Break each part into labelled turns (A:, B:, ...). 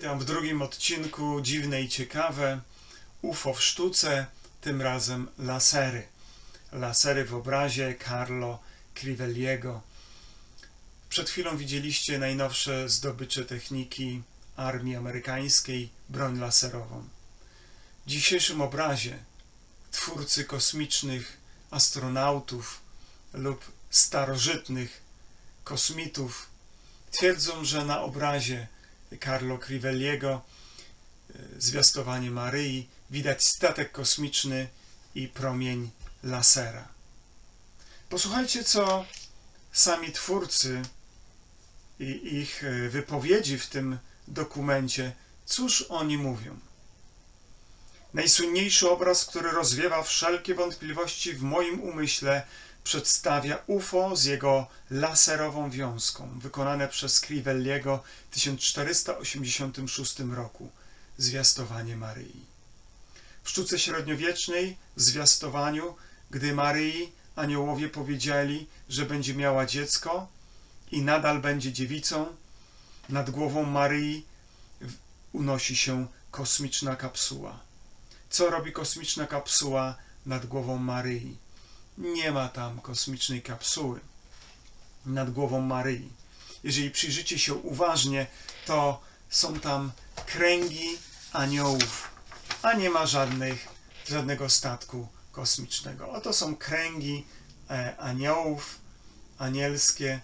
A: Witam w drugim odcinku Dziwne i Ciekawe. UFO w sztuce, tym razem lasery. Lasery w obrazie Carlo Crivelliego. Przed chwilą widzieliście najnowsze zdobycze techniki armii amerykańskiej, broń laserową. W dzisiejszym obrazie twórcy kosmicznych astronautów lub starożytnych kosmitów twierdzą, że na obrazie Carlo Crivelliego e, zwiastowanie Maryi widać statek kosmiczny i promień lasera. Posłuchajcie, co sami twórcy i ich e, wypowiedzi w tym dokumencie, cóż oni mówią. Najsłynniejszy obraz, który rozwiewa wszelkie wątpliwości w moim umyśle, przedstawia UFO z jego laserową wiązką, wykonane przez Crivelliego w 1486 roku, zwiastowanie Maryi. W sztuce średniowiecznej, zwiastowaniu, gdy Maryi aniołowie powiedzieli, że będzie miała dziecko i nadal będzie dziewicą, nad głową Maryi unosi się kosmiczna kapsuła. Co robi kosmiczna kapsuła nad głową Maryi? Nie ma tam kosmicznej kapsuły nad głową Maryi. Jeżeli przyjrzycie się uważnie, to są tam kręgi aniołów, a nie ma żadnych, żadnego statku kosmicznego. Oto są kręgi e, aniołów, anielskie,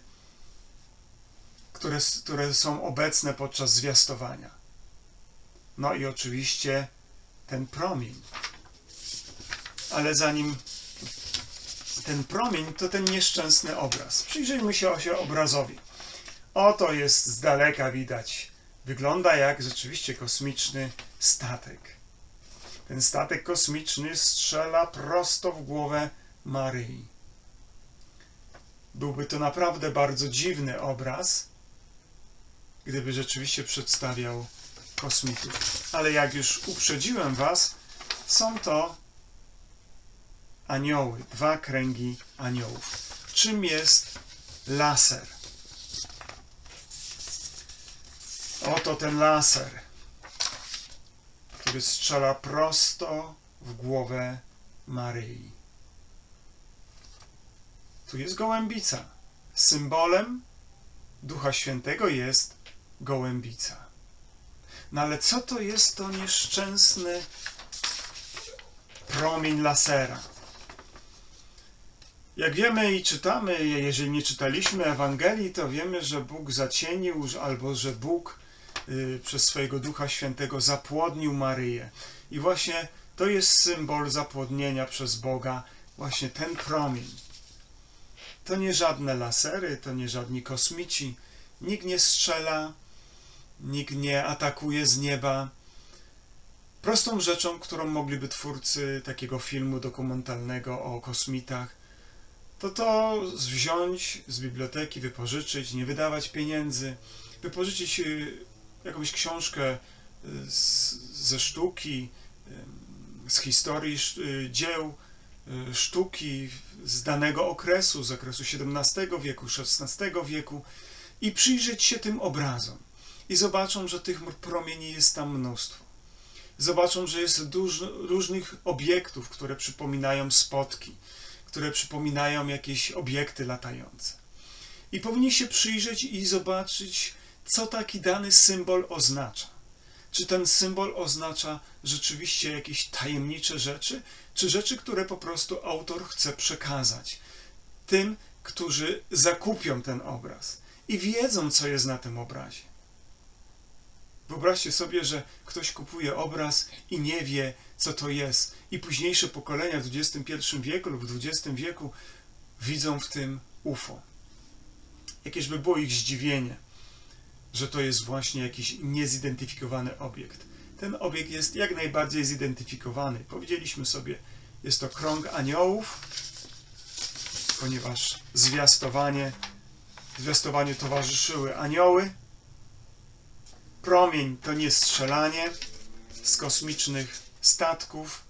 A: które, które są obecne podczas zwiastowania. No i oczywiście ten promień. Ale zanim ten promień, to ten nieszczęsny obraz. Przyjrzyjmy się, obrazowi. Oto jest z daleka widać. Wygląda jak rzeczywiście kosmiczny statek. Ten statek kosmiczny strzela prosto w głowę Maryi. Byłby to naprawdę bardzo dziwny obraz, gdyby rzeczywiście przedstawiał kosmitów. Ale jak już uprzedziłem Was, są to anioły, dwa kręgi aniołów. Czym jest laser? Oto ten laser, który strzela prosto w głowę Maryi. Tu jest gołębica. Symbolem Ducha Świętego jest gołębica. No ale co to jest to nieszczęsny promień lasera? Jak wiemy i czytamy, jeżeli nie czytaliśmy Ewangelii, to wiemy, że Bóg zacienił, albo że Bóg y, przez swojego Ducha Świętego zapłodnił Maryję. I właśnie to jest symbol zapłodnienia przez Boga, właśnie ten promień. To nie żadne lasery, to nie żadni kosmici. Nikt nie strzela, nikt nie atakuje z nieba. Prostą rzeczą, którą mogliby twórcy takiego filmu dokumentalnego o kosmitach, to to wziąć z biblioteki, wypożyczyć, nie wydawać pieniędzy, wypożyczyć y, jakąś książkę y, z, ze sztuki, y, z historii dzieł sztuki z danego okresu, z okresu XVII wieku, XVI wieku i przyjrzeć się tym obrazom. I zobaczą, że tych promieni jest tam mnóstwo. Zobaczą, że jest dużo różnych obiektów, które przypominają spotki, które przypominają jakieś obiekty latające. I powinni się przyjrzeć i zobaczyć, co taki dany symbol oznacza. Czy ten symbol oznacza rzeczywiście jakieś tajemnicze rzeczy, czy rzeczy, które po prostu autor chce przekazać tym, którzy zakupią ten obraz i wiedzą, co jest na tym obrazie. Wyobraźcie sobie, że ktoś kupuje obraz i nie wie, co to jest. I późniejsze pokolenia w XXI wieku lub w XX wieku widzą w tym UFO. Jakież by było ich zdziwienie, że to jest właśnie jakiś niezidentyfikowany obiekt. Ten obiekt jest jak najbardziej zidentyfikowany. Powiedzieliśmy sobie, jest to krąg aniołów, ponieważ zwiastowanie, zwiastowaniu towarzyszyły anioły, promień to nie strzelanie z kosmicznych statków,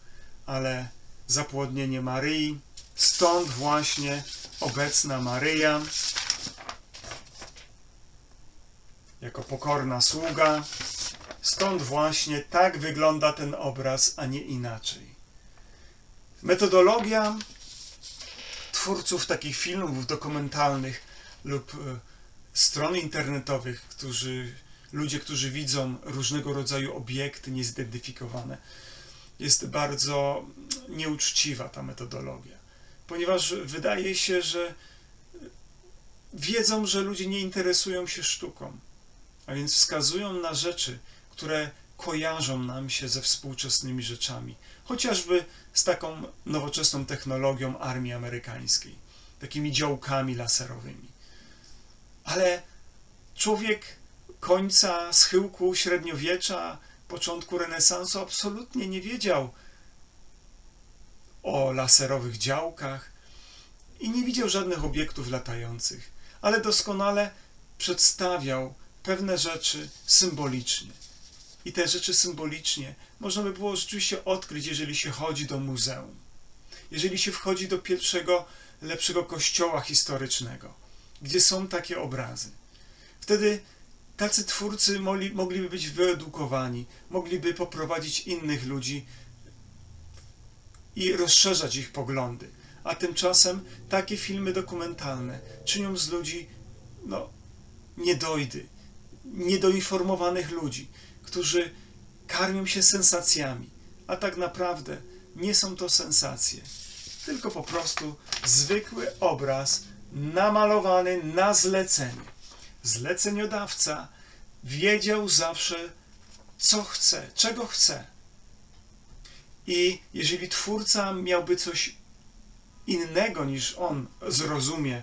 A: ale zapłodnienie Maryi. Stąd właśnie obecna Maryja jako pokorna sługa Stąd właśnie tak wygląda ten obraz, a nie inaczej. Metodologia twórców takich filmów dokumentalnych lub e, stron internetowych, którzy, ludzie, którzy widzą różnego rodzaju obiekty niezidentyfikowane, jest bardzo nieuczciwa ta metodologia, ponieważ wydaje się, że wiedzą, że ludzie nie interesują się sztuką, a więc wskazują na rzeczy, które kojarzą nam się ze współczesnymi rzeczami, chociażby z taką nowoczesną technologią armii amerykańskiej, takimi działkami laserowymi. Ale człowiek końca schyłku średniowiecza, początku renesansu absolutnie nie wiedział o laserowych działkach i nie widział żadnych obiektów latających, ale doskonale przedstawiał pewne rzeczy symbolicznie. I te rzeczy symbolicznie można by było rzeczywiście odkryć, jeżeli się chodzi do muzeum. Jeżeli się wchodzi do pierwszego, lepszego kościoła historycznego, gdzie są takie obrazy. Wtedy tacy twórcy mogli, mogliby być wyedukowani, mogliby poprowadzić innych ludzi i rozszerzać ich poglądy. A tymczasem takie filmy dokumentalne czynią z ludzi no, niedojdy, niedoinformowanych ludzi, którzy karmią się sensacjami, a tak naprawdę nie są to sensacje, tylko po prostu zwykły obraz namalowany na zlecenie. Zleceniodawca wiedział zawsze, co chce, czego chce. I jeżeli twórca miałby coś innego niż on zrozumie,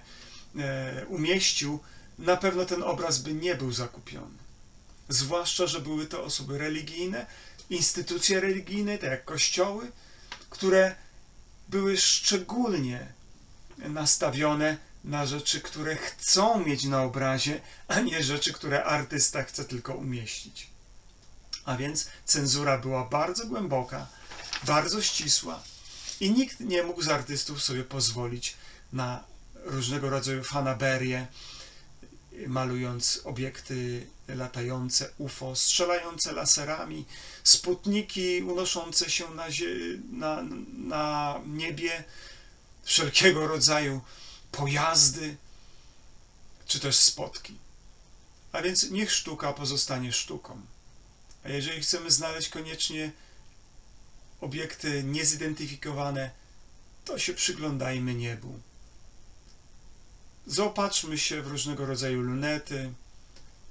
A: e, umieścił, na pewno ten obraz by nie był zakupiony. Zwłaszcza, że były to osoby religijne, instytucje religijne, tak jak kościoły, które były szczególnie nastawione na rzeczy, które chcą mieć na obrazie, a nie rzeczy, które artysta chce tylko umieścić. A więc cenzura była bardzo głęboka, bardzo ścisła i nikt nie mógł z artystów sobie pozwolić na różnego rodzaju fanaberię, malując obiekty latające UFO, strzelające laserami, sputniki unoszące się na, na, na niebie, wszelkiego rodzaju pojazdy, czy też spotki. A więc niech sztuka pozostanie sztuką. A jeżeli chcemy znaleźć koniecznie obiekty niezidentyfikowane, to się przyglądajmy niebu. Zaopatrzmy się w różnego rodzaju lunety,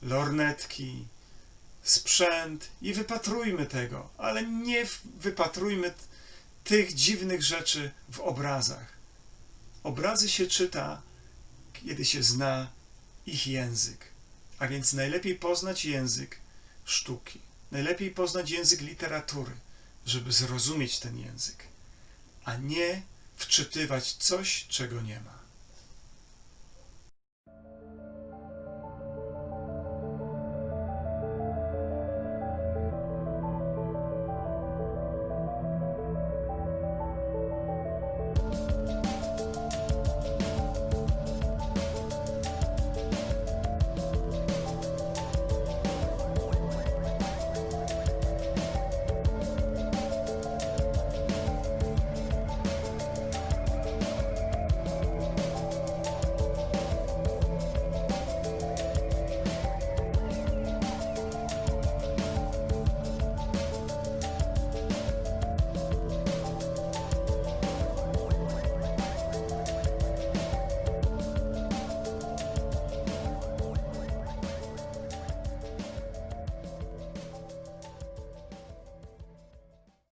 A: lornetki, sprzęt i wypatrujmy tego, ale nie wypatrujmy tych dziwnych rzeczy w obrazach. Obrazy się czyta, kiedy się zna ich język. A więc najlepiej poznać język sztuki. Najlepiej poznać język literatury, żeby zrozumieć ten język, a nie wczytywać coś, czego nie ma.